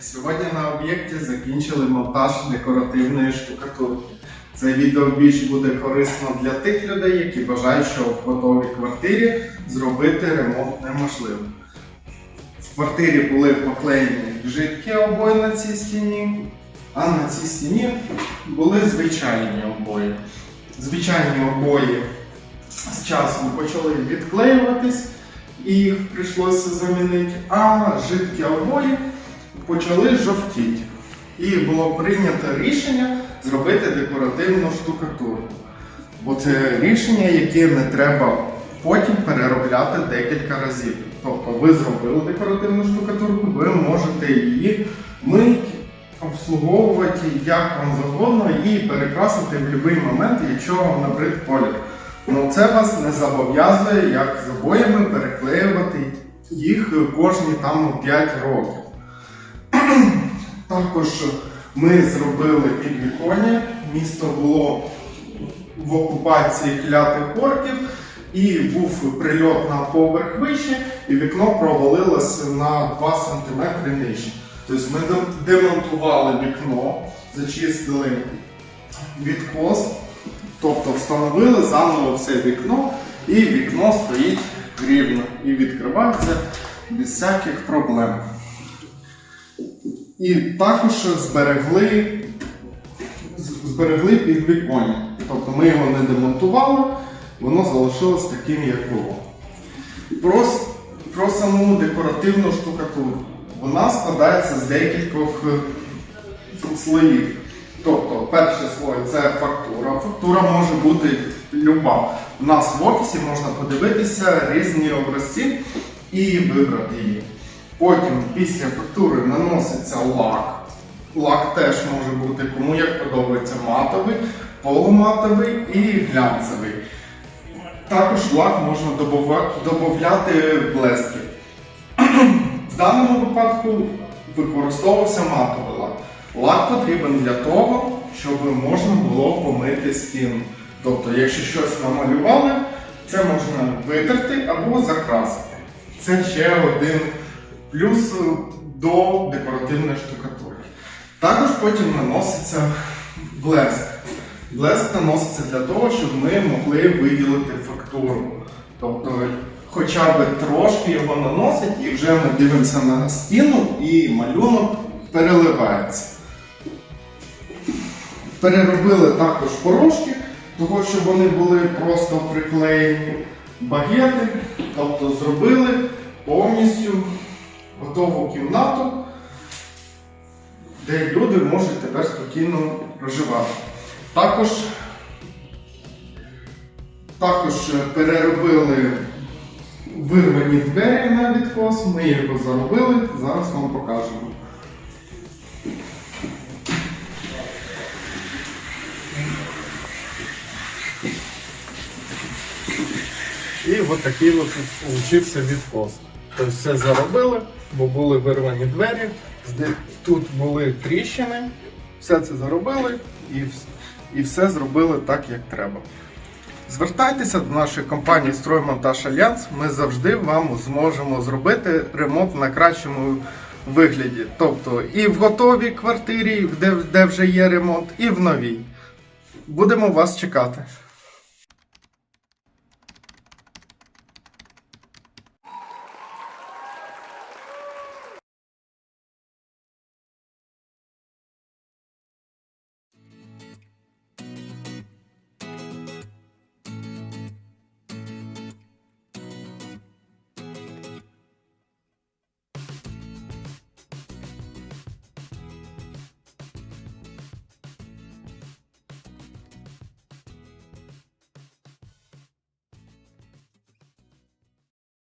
Сьогодні на об'єкті закінчили монтаж декоративної штукатурки. Це відео більш буде корисно для тих людей, які бажають, що в готовій квартирі зробити ремонт неможливим. В квартирі були поклеєні жидкі обої на цій стіні, а на цій стіні були звичайні обої. Звичайні обої з часом почали відклеюватись і їх прийшлося замінити, а жидкі обої почали жовтіти. І було прийнято рішення зробити декоративну штукатурку. Бо це рішення, яке не треба потім переробляти декілька разів. Тобто ви зробили декоративну штукатурку, ви можете її мити, обслуговувати як вам завгодно і перекрасити в будь-який момент, якщо вам набрид колір. Ну це вас не зобов'язує, як з обоями переклеювати їх кожні там 5 років. Також ми зробили підвіконня. Місто було в окупації клятих орків, і був прильот на поверх вище, і вікно провалилося на 2 см нижче. Тобто ми демонтували вікно, зачистили відкос, тобто встановили заново все вікно, і вікно стоїть рівно і відкривається без всяких проблем. І також зберегли, зберегли підвіконня. Тобто ми його не демонтували, воно залишилось таким, як було. Про, про саму декоративну штукатурку. Вона складається з декількох е, слоїв. Тобто, перший слой це фактура. Фактура може бути люба. У нас в офісі можна подивитися різні образці і вибрати її. Потім після фактури наноситься лак. Лак теж може бути кому як подобається матовий, полуматовий і глянцевий. Також лак можна додати блески. В даному випадку використовувався матовий лак. Лак потрібен для того, щоб можна було помити стіну. Тобто, якщо щось намалювали, це можна витерти або закрасити. Це ще один плюс е, до декоративної штукатурки. Також потім наноситься блеск. Блеск наноситься для того, щоб ми могли виділити фактуру. Тобто, хоча б трошки його наносять, і вже ми дивимося на стіну, і малюнок переливається. Переробили також порошки, того, щоб вони були просто приклеєні багети, тобто зробили повністю готову кімнату, де люди можуть тепер спокійно проживати. Також, також переробили вирвані двері на відкос, ми його заробили, зараз вам покажемо. І от такий от получився відкос. Все заробили, бо були вирвані двері, тут були тріщини, все це заробили і, все зробили так, як треба. Звертайтеся до нашої компанії Строймонтаж Альянс. Ми завжди вам зможемо зробити ремонт на кращому вигляді. Тобто і в готовій квартирі, де вже є ремонт, і в новій. Будемо вас чекати.